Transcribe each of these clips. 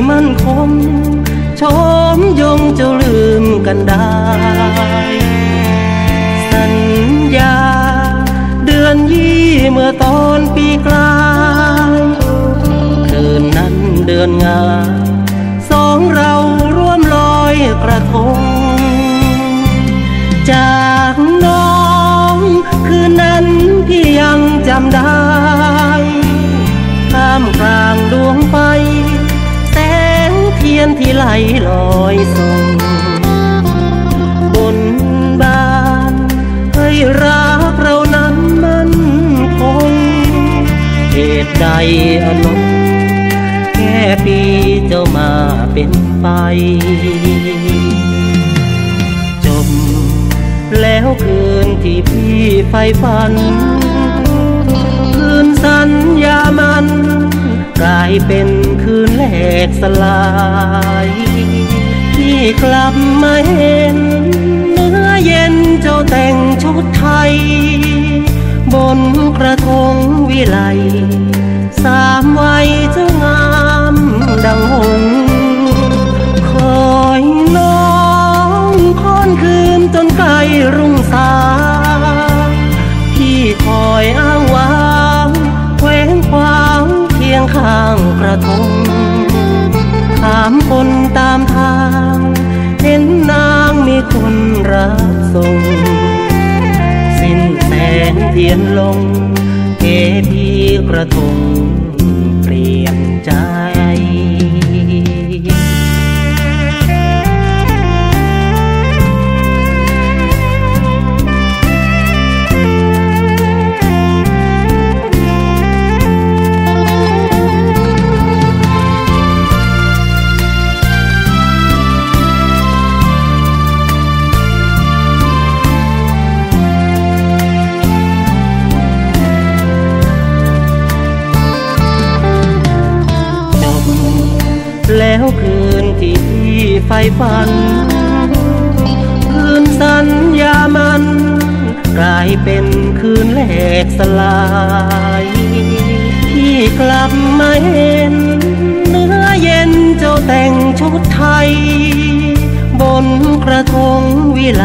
ม่มั่นคงชมยงจะลืมกันได้ สัญญา เดือนยี่เมื่อตอนปีกลายคืนนั้นเดือนงาสองเราร่วมลอยกระทง จากน้อง คืนนั้นพี่ยังจำได้ ไหลลอยส่งบนบานให้รักเรานั้นมันคงเหตุใดอนงแค่ปีเจ้ามาเป็นไปจบแล้วคืนที่พี่ไฟฝัน คืนสัญญามันกลายเป็นคืนแหลกสลาย กลับมาเห็น เนื้อเย็นเจ้าแต่งชุดไทย บนกระทงวิไล สามวัยเจ้างามดังหงคอยน้องค้อนคืนจนไกลรุ่งสางพี่คอยอ้างว้างแขวงขวางเคียงข้างกระทงถามคน คนรับทรงสิ้นแสงเทียนลงเกพีกระทงเปลี่ยนใจ ไฟฝัน คืนสัญญามัน กลายเป็นคืนแหลกสลาย ที่กลับมาเห็น เนื้อเย็นเจ้าแต่งชุดไทย บนกระทงวิไล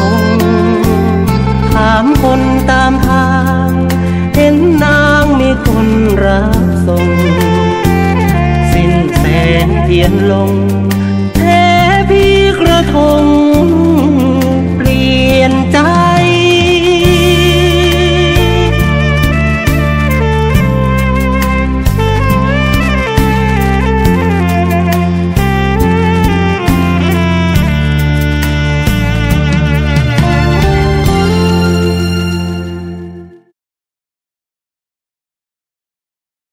ทงถามคนตามทาง เห็นนางมีคนรับส่ง สิ้นแสงเทียนลงเทพีกระทง